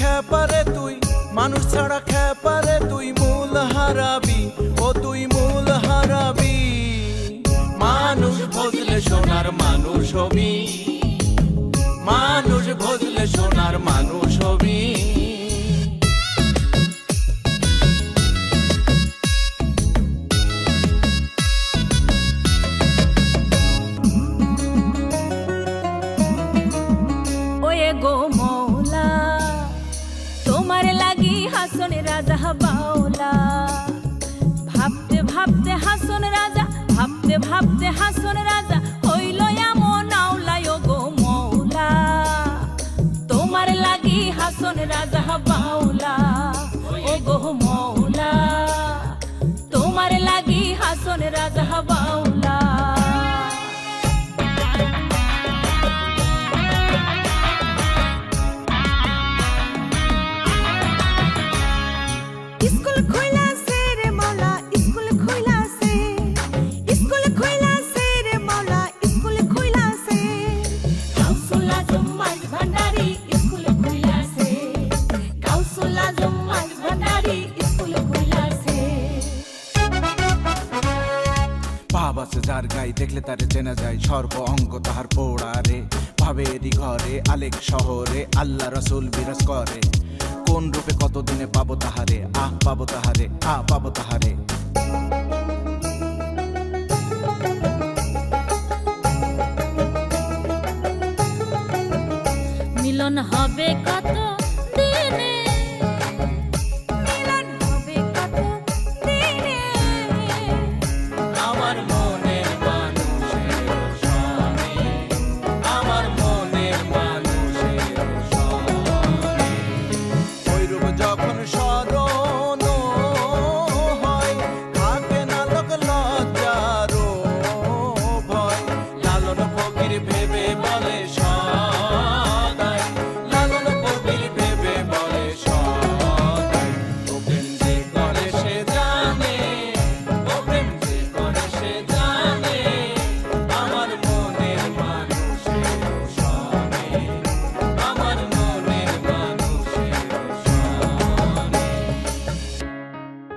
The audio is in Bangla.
খ্যাপারে তুই, মানুষ ছাড়া খ্যাপারে তুই মূল হারাবি, ও তুই মূল হারাবি। মানুষ ভজলে সোনার মানুষ হবি, মানুষ ভজলে সোনার মানুষ হবি। ওয়ে গো রাজা বাউলা। ভাবতে ভাবতে হাসন রাজা, ভাবতে ভাবতে হাসন রাজা, হইল এমন আওলাই ও গো মৌলা। তোমার লাগি হাসন রাজা বাউলা ও গো মৌলা। ভাব যার গাই দেখলে তারে চেনা যায়। সর্ব অঙ্গ তাহার পোড়া রে ভাবেরই ঘরে, আলেক শহরে, আল্লাহ রসুল বিরাজ করে। কোন রূপে কতদিনে পাবো তাহারে? আহ, পাবো তাহারে আ পাবো তাহারে। মিলন হবে কত